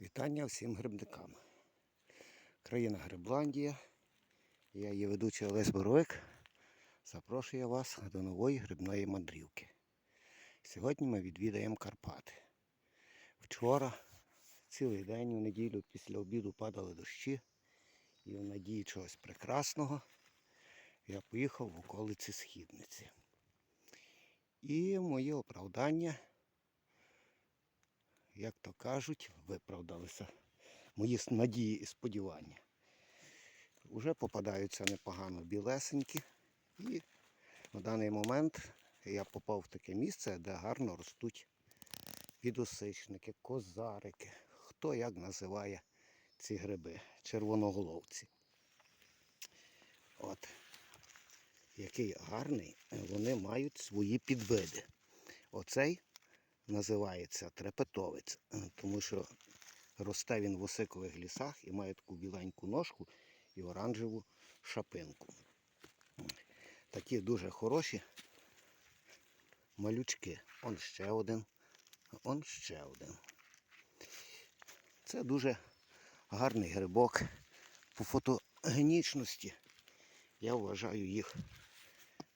Вітання всім грибникам. Країна Грибландія. Я її ведучий Олесь Боровик. Запрошую вас до нової грибної мандрівки. Сьогодні ми відвідаємо Карпати. Вчора, цілий день у неділю після обіду падали дощі. І в надії чогось прекрасного я поїхав в околиці Східниці. І моє оправдання як то кажуть, виправдалися мої надії і сподівання. Уже попадаються непогано білесенькі. І на даний момент я попав в таке місце, де гарно ростуть підосичники, козарики. Хто як називає ці гриби, червоноголовці. От. Який гарний, вони мають свої підвиди. Оцей називається трепетовець, е, тому що росте він в осикових лісах і має таку біленьку ножку і оранжеву шапинку. Такі дуже хороші малючки. Он ще один, он ще один. Це дуже гарний грибок по фотогенічності. Я вважаю їх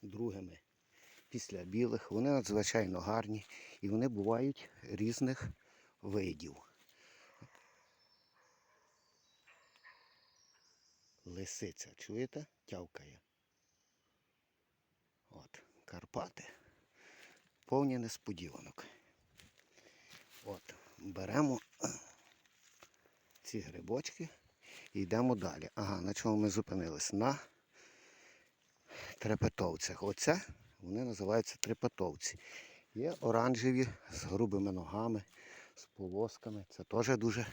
другими після білих. Вони надзвичайно гарні і вони бувають різних видів. Лисиця, чуєте? Тявкає. От, Карпати. Повні несподіванок. От, беремо ці грибочки і йдемо далі. Ага, на чому ми зупинились? На трепетовцях. Оце вони називаються трепетовці. Є оранжеві з грубими ногами, з полосками. Це теж дуже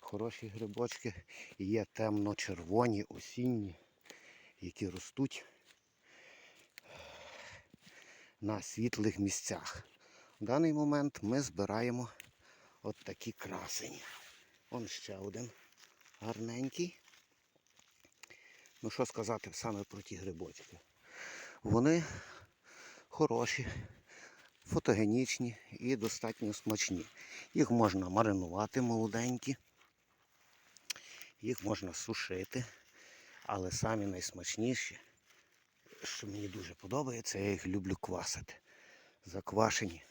хороші грибочки. І є темно-червоні, осінні, які ростуть на світлих місцях. В даний момент ми збираємо от такі красені. Он ще один гарненький. Ну що сказати саме про ті грибочки? Вони хороші, фотогенічні і достатньо смачні. Їх можна маринувати молоденькі, їх можна сушити, але самі найсмачніші, що мені дуже подобається, я їх люблю квасити. Заквашені.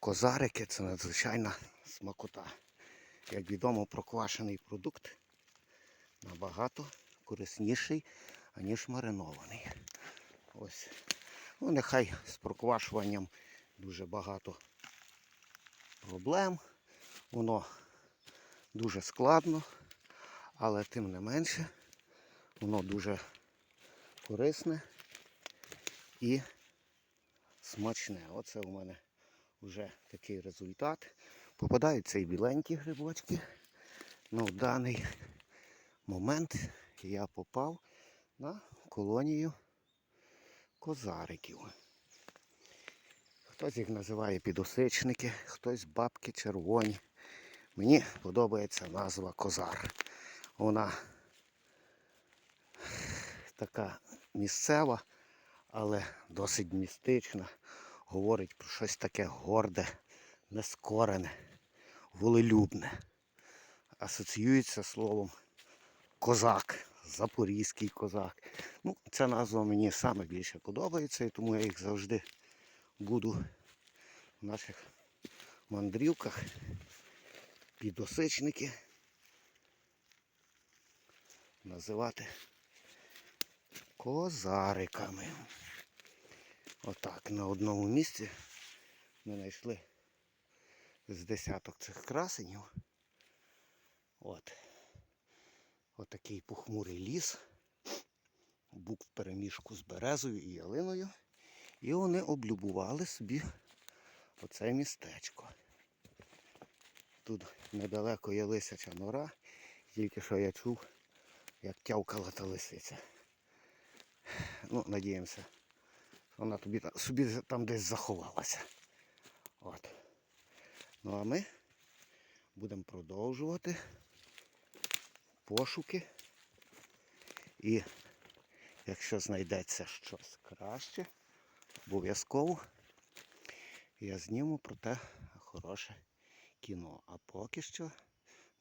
Козарики це надзвичайна смакота. Як відомо, проквашений продукт набагато корисніший, аніж маринований. Ось. Ну, нехай з проквашуванням дуже багато проблем. Воно дуже складно, але тим не менше воно дуже корисне і смачне. Оце у мене вже такий результат. Попадаються і біленькі грибочки. Ну, в даний момент я попав на колонію козариків. Хтось їх називає підосичники, хтось бабки червоні. Мені подобається назва козар. Вона така місцева, але досить містична. Говорить про щось таке горде, нескорене, волелюбне. Асоціюється словом козак, запорізький козак. Ну, ця назва мені саме більше подобається, і тому я їх завжди буду в наших мандрівках, підосичники називати козариками. Отак, на одному місці ми знайшли з десяток цих красенів. От. Отакий похмурий ліс. Бук в переміжку з березою і ялиною. І вони облюбували собі оце містечко. Тут недалеко є лисяча нора, тільки що я чув, як тявкала та лисиця. Ну, надіємося, вона тобі, собі там десь заховалася. От. Ну а ми будемо продовжувати пошуки. І якщо знайдеться щось краще, обов'язково я зніму про те хороше кіно. А поки що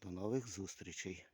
до нових зустрічей.